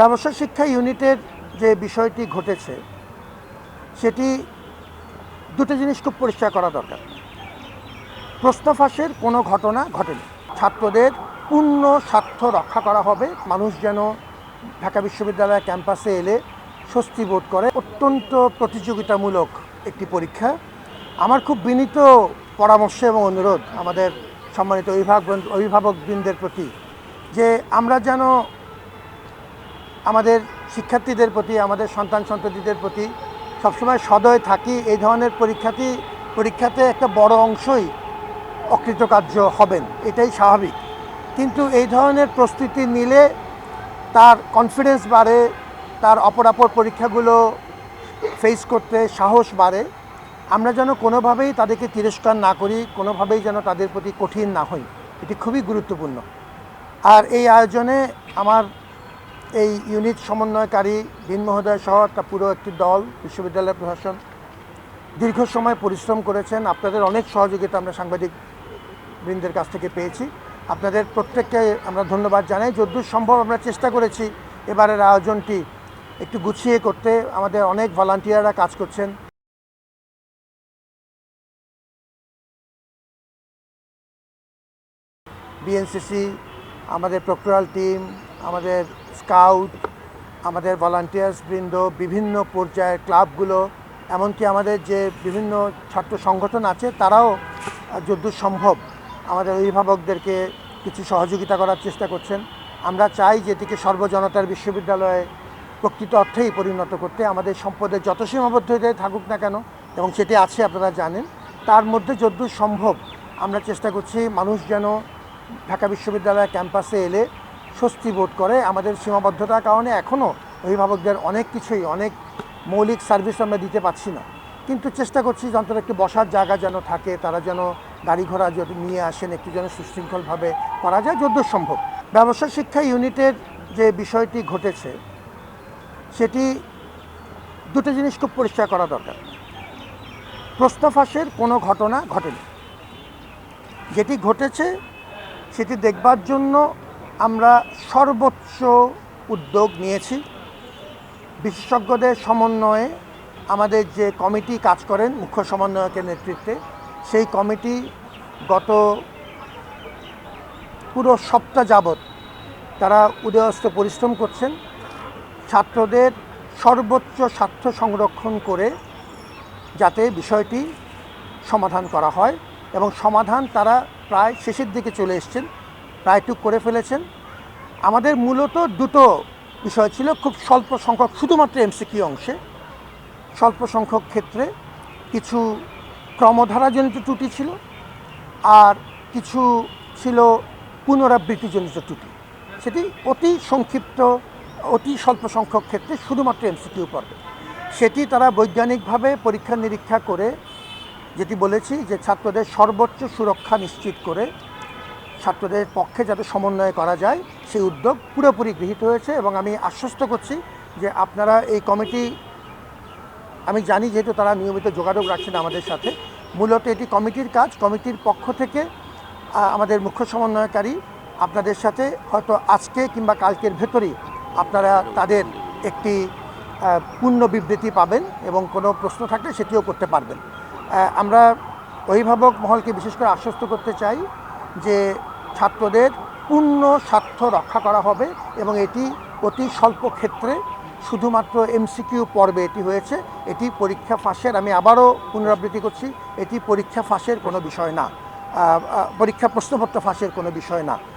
ব্যবসা শিক্ষা ইউনিটের যে বিষয়টি ঘটেছে, সেটি দুটো জিনিস খুব পরিষ্কার করা দরকার। প্রশ্ন ফাঁসের কোনো ঘটনা ঘটেনি। ছাত্রদের পূর্ণ স্বার্থ রক্ষা করা হবে। মানুষ যেন ঢাকা বিশ্ববিদ্যালয় ক্যাম্পাসে এলে স্বস্তি বোধ করে। অত্যন্ত প্রতিযোগিতামূলক একটি পরীক্ষা। আমার খুব বিনীত পরামর্শ এবং অনুরোধ আমাদের সম্মানিত অভিভাবক অভিভাবকবৃন্দের প্রতি যে আমরা যেন আমাদের শিক্ষার্থীদের প্রতি, আমাদের সন্তান সন্ততিদের প্রতি সবসময় সদয় থাকি। এই ধরনের পরীক্ষাটি, পরীক্ষাতে একটা বড় অংশই অকৃতকার্য হবেন, এটাই স্বাভাবিক। কিন্তু এই ধরনের প্রস্তুতি নিলে তার কনফিডেন্স বাড়ে, তার অপরাপর পরীক্ষাগুলো ফেস করতে সাহস বাড়ে। আমরা যেন কোনোভাবেই তাদেরকে তিরস্কার না করি, কোনোভাবেই যেন তাদের প্রতি কঠিন না হই, এটি খুবই গুরুত্বপূর্ণ। আর এই আয়োজনে আমার এই ইউনিট সমন্বয়কারী দিন মহোদয় সহ একটা পুরো একটি দল বিশ্ববিদ্যালয় প্রশাসন, দীর্ঘ সময় পরিশ্রম করেছেন। আপনাদের অনেক সহযোগিতা আমরা সাংবাদিক বৃন্দের কাছ থেকে পেয়েছি। আপনাদের প্রত্যেককে আমরা ধন্যবাদ জানাই। যদ্দূর সম্ভব আমরা চেষ্টা করেছি এবারের আয়োজনটি একটু গুছিয়ে করতে। আমাদের অনেক ভলান্টিয়াররা কাজ করছেন। বিএনসিসি, আমাদের প্রক্টোরাল টিম আমাদের স্কাউট, আমাদের ভলান্টিয়ার্স বৃন্দ, বিভিন্ন পর্যায়ের ক্লাবগুলো, এমনকি আমাদের যে বিভিন্ন ছাত্র সংগঠন আছে, তারাও যদ্দূর সম্ভব আমাদের অভিভাবকদেরকে কিছু সহযোগিতা করার চেষ্টা করছেন। আমরা চাই যে এটিকে সর্বজনতার বিশ্ববিদ্যালয়ে প্রকৃত অর্থেই পরিণত করতে, আমাদের সম্পদের যত সীমাবদ্ধ সীমাবদ্ধতায় থাকুক না কেন, এবং সেটি আছে আপনারা জানেন, তার মধ্যে যদ্দূর সম্ভব আমরা চেষ্টা করছি মানুষ যেন ঢাকা বিশ্ববিদ্যালয় ক্যাম্পাসে এলে স্বস্তি বোধ করে আমাদের সীমাবদ্ধতার কারণে এখনও অভিভাবকদের অনেক কিছুই, অনেক মৌলিক সার্ভিস আমরা দিতে পারছি না। কিন্তু চেষ্টা করছি যে অন্তত একটি বসার জায়গা যেন থাকে, তারা যেন গাড়ি ঘোড়া যদি নিয়ে আসেন, একটু যেন সুশৃঙ্খলভাবে করা যায় যদ্দূর সম্ভব। ব্যবসা শিক্ষা ইউনিটের যে বিষয়টি ঘটেছে, সেটি দুটো জিনিস খুব পরিষ্কার করা দরকার। প্রশ্ন কোনো ঘটনা ঘটেনি। যেটি ঘটেছে, সেটি দেখবার জন্য আমরা সর্বোচ্চ উদ্যোগ নিয়েছি। বিশেষজ্ঞদের সমন্বয়ে আমাদের যে কমিটি কাজ করেন, মুখ্য সমন্বয়কের নেতৃত্বে, সেই কমিটি গত পুরো সপ্তাহ যাবৎ তারা উদয়স্ত পরিশ্রম করছেন। ছাত্রদের সর্বোচ্চ স্বার্থ সংরক্ষণ করে যাতে বিষয়টি সমাধান করা হয় এবং সমাধান তারা প্রায় শেষের দিকে চলে এসছেন। প্রায়টুক করে ফেলেছেন। আমাদের মূলত দুটো বিষয় ছিল, খুব স্বল্প সংখ্যক, শুধুমাত্র এমসিকিউ অংশে। স্বল্প সংখ্যক ক্ষেত্রে কিছু ক্রমধারাজনিত ত্রুটি ছিল আর কিছু ছিল পুনরাবৃত্তিজনিত ত্রুটি। সেটি অতি সংক্ষিপ্ত, অতি স্বল্প সংখ্যক ক্ষেত্রে শুধুমাত্র এমসিকিউ পর্বে। সেটি তারা বৈজ্ঞানিকভাবে পরীক্ষা নিরীক্ষা করে, যেটি বলেছি যে ছাত্রদের সর্বোচ্চ সুরক্ষা নিশ্চিত করে ছাত্রদের পক্ষে যাতে সমন্বয় করা যায়, সেই উদ্যোগ পুরোপুরি গৃহীত হয়েছে এবং আমি আশ্বস্ত করছি যে আপনারা এই কমিটি, আমি জানি যেহেতু তারা নিয়মিত যোগাযোগ রাখছেন আমাদের সাথে, মূলত এটি কমিটির কাজ, কমিটির পক্ষ থেকে আমাদের মুখ্য সমন্বয়কারী আপনাদের সাথে হয়তো আজকে কিংবা কালকের ভেতরেই আপনারা তাদের একটি পূর্ণ বিবৃতি পাবেন এবং কোনো প্রশ্ন থাকলে সেটিও করতে পারবেন। আমরা অভিভাবক মহলকে বিশেষ করে আশ্বস্ত করতে চাই যে ছাত্রদের পূর্ণ স্বার্থ রক্ষা করা হবে এবং এটি অতি স্বল্প ক্ষেত্রে শুধুমাত্র এমসিকিউ পর্বে এটি হয়েছে, এটি পরীক্ষা ফাঁসের, আমি আবারও পুনরাবৃত্তি করছি, এটি পরীক্ষা ফাঁসের কোনো বিষয় না পরীক্ষা প্রশ্নপত্র ফাঁসের কোনো বিষয় না।